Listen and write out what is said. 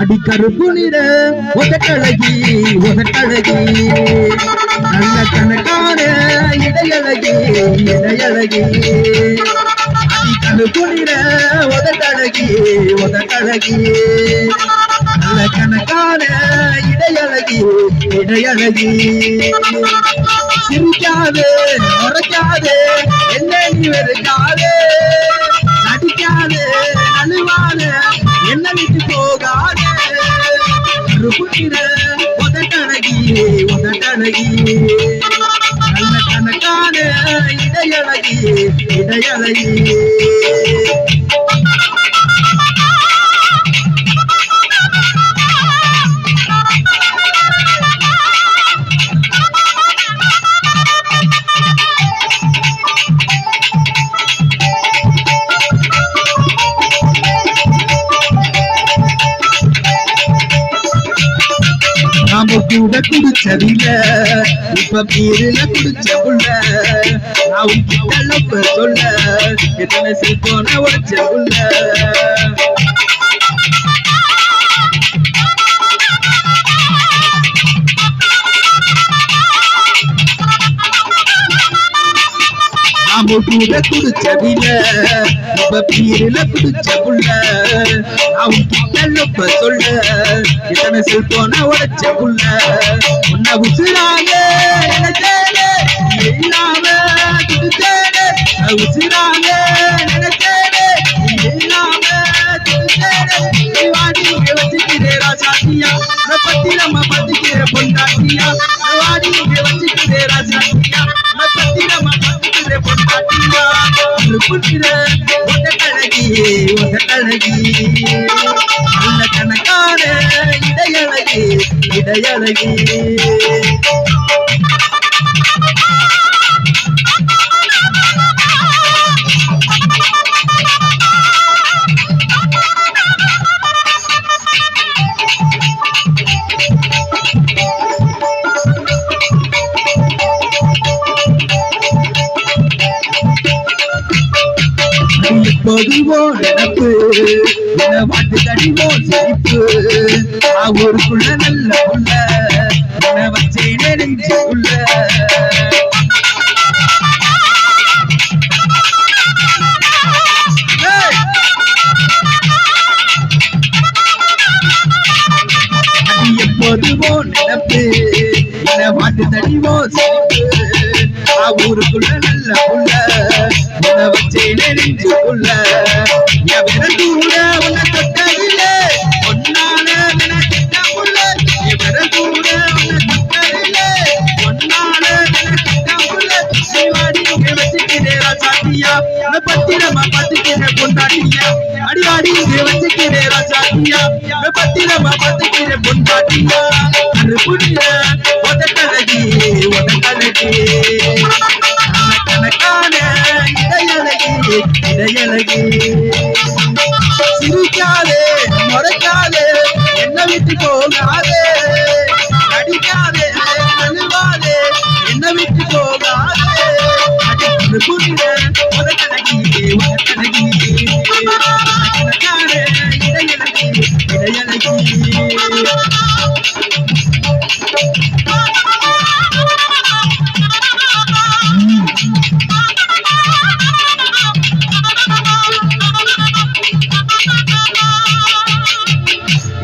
அடிக்கருப்பு நிற உதட்டழகி உதட்டழகி நல்ல கணக்கான இடையழகி இடையழகி. அடிக்கருப்பு நிற உதட்டழகி உதட்டழகி நல்ல கணக்கான இடையழகி இடையழகி. சிரிக்காது உரைக்காது என்ன நீ வெறுக்காது. நடிக்காது அழுவாது என்ன விட்டு போகா. போகாது கருப்புகிற உதட்டழகி உதட்டழகி நல்ல கணக்கான இடையழகி இடையழகி நாம கூட குடிச்சதில்ல இப்ப பேருல குடிச்ச புள்ள நான் உன்கிட்ட சொல்ல எத்தனை செல்போன உடைச்ச புள்ள நாம கூட குடிச்சதில்ல இப்ப பேருல குடிச்ச புள்ள. நான் உன்கிட்ட லப்ப சொல்ல எத்தனை செல்போன உடைச்ச புள்ள. உன்னை உசுராங்க நினைச்சேனே இல்லாம துடிச்சேனே உசுராங்க நினைச்சேனே இல்லாம துடிச்சேனே வாடி இங்க வச்சுக்கிறே ராசாத்தியா பத்தி நம்ம பத்திக்கிற பொண்டாட்டியா. வாடி இங்க வச்சுக்கிறே ராசாத்தியா பத்திக்கிற பொண்டாட்டியா உதட்டழகி நல்ல கணக்கான இடையழகி இடையழகி. பொதுவோ நினப்பு என வாட்டு தடிவோ சிரிப்பு நான் ஊருக்குள்ள நல்ல புள்ள என வச்சே நெஞ்சுக்குள்ள ஏய்! அது எப்போதுவோ நினப்பு என வாட்டு தடிவோ சிரிப்பு நான் ஊருக்குள்ள நல்ல புள்ள என வச்சே நெஞ்சுக்குள்ள என் விரல் கூட உன்னை தொட்டதில்லை ஒன்னால நினைச்சிட்ட புள்ள என் விரல் கூட உன்னை தொட்டதில்லை ஒன்னால நினைச்சிட்ட புள்ள நீ வாடி இங்க வச்சுக்கிறேரா சாத்தியா உன்னை பத்திரமா பார்த்துக்கிறேன் பொண்டாட்டியா அடி வாடி இங்க வச்சுக்கிறேரா சாத்தியா உன்னை பத்திரமா பார்த்துக்கிறேன் பொண்டாட்டியா கருப்புடிய உதட்டழகி உதட்டழகி அழகு. சிரிக்காதே முறைக்காதே என்ன விட்டு போகாதே. அடிக்காதே அழுவாதே என்ன விட்டு போகாதே. புரிந்த உனக்கழகியே உனக்கழகியே.